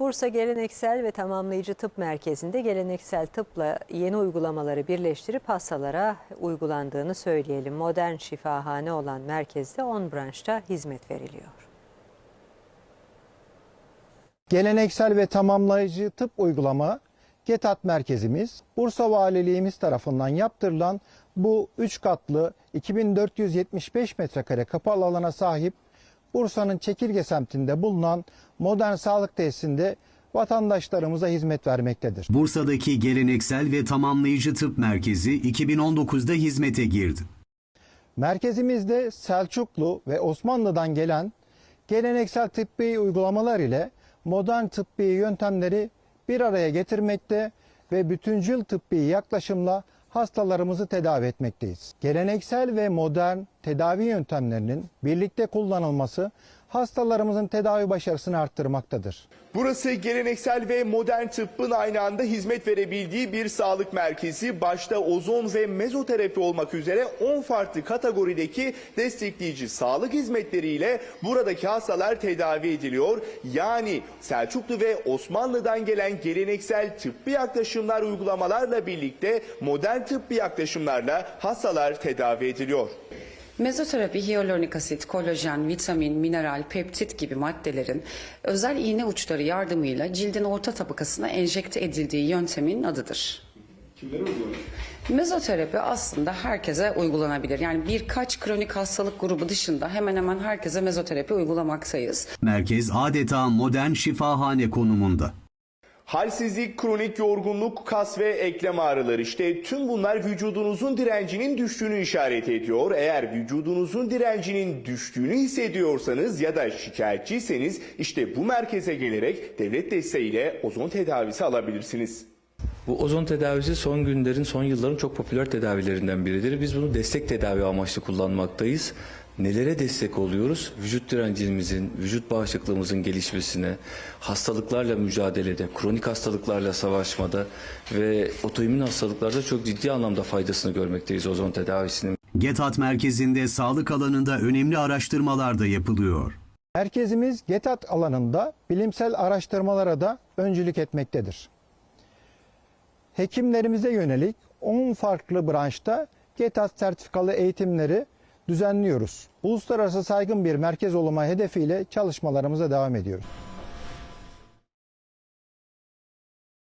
Bursa Geleneksel ve Tamamlayıcı Tıp Merkezi'nde geleneksel tıpla yeni uygulamaları birleştirip hastalara uygulandığını söyleyelim. Modern şifahane olan merkezde 10 branşta hizmet veriliyor. Geleneksel ve tamamlayıcı tıp uygulama GETAT merkezimiz Bursa Valiliğimiz tarafından yaptırılan bu 3 katlı 2475 metrekare kapalı alana sahip Bursa'nın Çekirge semtinde bulunan modern sağlık tesisinde vatandaşlarımıza hizmet vermektedir. Bursa'daki geleneksel ve tamamlayıcı tıp merkezi 2019'da hizmete girdi. Merkezimizde Selçuklu ve Osmanlı'dan gelen geleneksel tıbbi uygulamalar ile modern tıbbi yöntemleri bir araya getirmekte ve bütüncül tıbbi yaklaşımla hastalarımızı tedavi etmekteyiz. Geleneksel ve modern tedavi yöntemlerinin birlikte kullanılması hastalarımızın tedavi başarısını arttırmaktadır. Burası geleneksel ve modern tıbbın aynı anda hizmet verebildiği bir sağlık merkezi. Başta ozon ve mezoterapi olmak üzere 10 farklı kategorideki destekleyici sağlık hizmetleriyle buradaki hastalar tedavi ediliyor. Yani Selçuklu ve Osmanlı'dan gelen geleneksel tıbbi yaklaşımlar uygulamalarla birlikte modern tıbbi yaklaşımlarla hastalar tedavi ediliyor. Mezoterapi, hyaluronik asit, kolajen, vitamin, mineral, peptit gibi maddelerin özel iğne uçları yardımıyla cildin orta tabakasına enjekte edildiği yöntemin adıdır. Mezoterapi aslında herkese uygulanabilir. Yani birkaç kronik hastalık grubu dışında hemen hemen herkese mezoterapi uygulamaktayız. Merkez adeta modern şifahane konumunda. Halsizlik, kronik yorgunluk, kas ve eklem ağrıları işte tüm bunlar vücudunuzun direncinin düştüğünü işaret ediyor. Eğer vücudunuzun direncinin düştüğünü hissediyorsanız ya da şikayetçiyseniz işte bu merkeze gelerek devlet desteğiyle ozon tedavisi alabilirsiniz. Bu ozon tedavisi son günlerin, son yılların çok popüler tedavilerinden biridir. Biz bunu destek tedavi amaçlı kullanmaktayız. Nelere destek oluyoruz? Vücut direncimizin, vücut bağışıklığımızın gelişmesine, hastalıklarla mücadelede, kronik hastalıklarla savaşmada ve otoimmün hastalıklarda çok ciddi anlamda faydasını görmekteyiz ozon tedavisinin. GETAT merkezinde sağlık alanında önemli araştırmalar da yapılıyor. Merkezimiz GETAT alanında bilimsel araştırmalara da öncülük etmektedir. Hekimlerimize yönelik 10 farklı branşta GETAT sertifikalı eğitimleri düzenliyoruz. Uluslararası saygın bir merkez olma hedefiyle çalışmalarımıza devam ediyoruz.